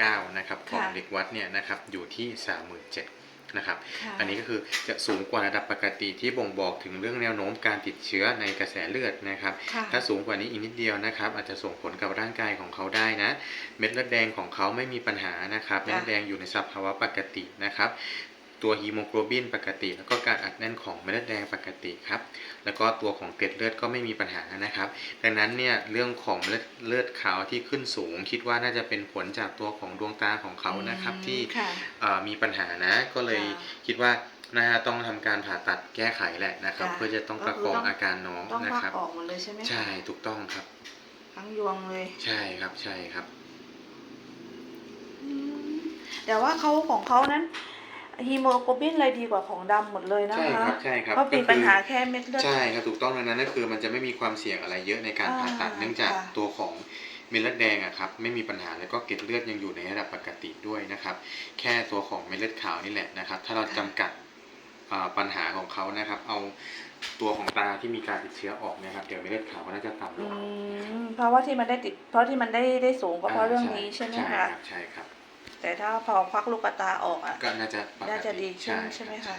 39นะครับของค่ะเด็กวัดเนี่ยนะครับอยู่ที่ 37,000นะครับค่ะอันนี้ก็คือจะสูงกว่าระดับปกติที่บ่งบอกถึงเรื่องแนวโน้มการติดเชื้อในกระแสเลือดนะครับค่ะถ้าสูงกว่านี้อีกนิดเดียวนะครับ อาจจะส่งผลกับร่างกายของเขาได้นะ เม็ดเลือดแดงของเขาไม่มีปัญหานะครับ เม็ดเลือดแดงอยู่ในสภาวะปกตินะครับ ตัวฮีโมโกลบินปกติ แล้วก็การอัดแน่นของเม็ดเลือดแดงปกติครับ แล้วก็ตัวของเกล็ดเลือดก็ไม่มีปัญหานะครับ ดังนั้นเนี่ยเรื่องของเลือดเลือดขาวที่ขึ้นสูง คิดว่าน่าจะเป็นผลจากตัวของดวงตาของเขานะครับอืมที่ค่ะเอ่อมีปัญหานะ ก็เลยค่ะคิดว่าน่าจะต้องทำการผ่าตัดแก้ไขแหละนะครับค่ะเพื่อจะต้องก็ประคือคองต้องอาการน้องต้องนะพักครับออกหมดเลยใช่ไหมคะใช่ถูกต้องครับ ทั้งยวงเลย ใช่ครับใช่ครับอืมแต่ว่าเขาของเขานั้น ฮีโมโกลบินอะไรดีกว่าของดำหมดเลยนะใช่คะครับใช่ครับเพราะมีก็คือปัญหาแค่เม็ดเลือด ใช่ครับถูกต้องดังนั้นก็คือมันจะไม่มีความเสี่ยงอะไรเยอะในการผ่าตัดอ่าเนื่องจากค่ะ ตัวของเม็ดเลือดแดงอะครับไม่มีปัญหาแล้วก็เกล็ดเลือดยังอยู่ในระดับปกติด้วยนะครับแค่ตัวของเม็ดเลือดขาวนี่แหละนะครับถ้าเราจำกัดอ่าปัญหาของเขานะครับ เอาตัวของตาที่มีการติดเชื้อออกนะครับเดี๋ยวเม็ดเลือดขาวก็น่าจะต่ำลอืงมเพราะว่าที่มันได้ติด เพราะที่มันได้ได้สูงก็เพราะเรื่องนี้ใช่ไหมใช่คะรับใช่ครับ แต่ถ้าพอควักลูกตาออกอะก็น่าจะน่าจะดีขึ้นใช่ไหมคะ